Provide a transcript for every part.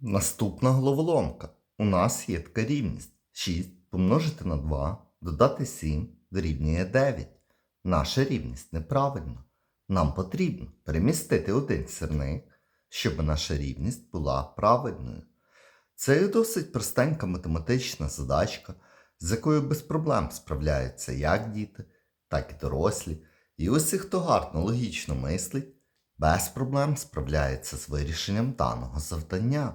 Наступна головоломка. У нас є така рівність. 6 помножити на 2, додати 7 дорівнює 9. Наша рівність неправильна. Нам потрібно перемістити один сірник, щоб наша рівність була правильною. Це досить простенька математична задачка, з якою без проблем справляються як діти, так і дорослі. І усі, хто гарно логічно мислить, без проблем справляється з вирішенням даного завдання.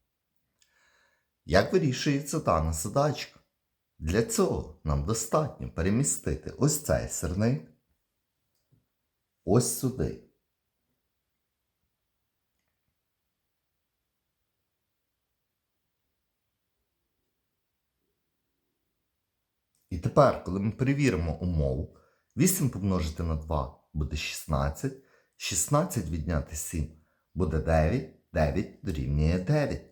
Як вирішується дана задачка? Для цього нам достатньо перемістити ось цей сирник ось сюди. І тепер, коли ми перевіримо умову, 8 помножити на 2 буде 16, 16 відняти 7 буде 9, 9 дорівнює 9.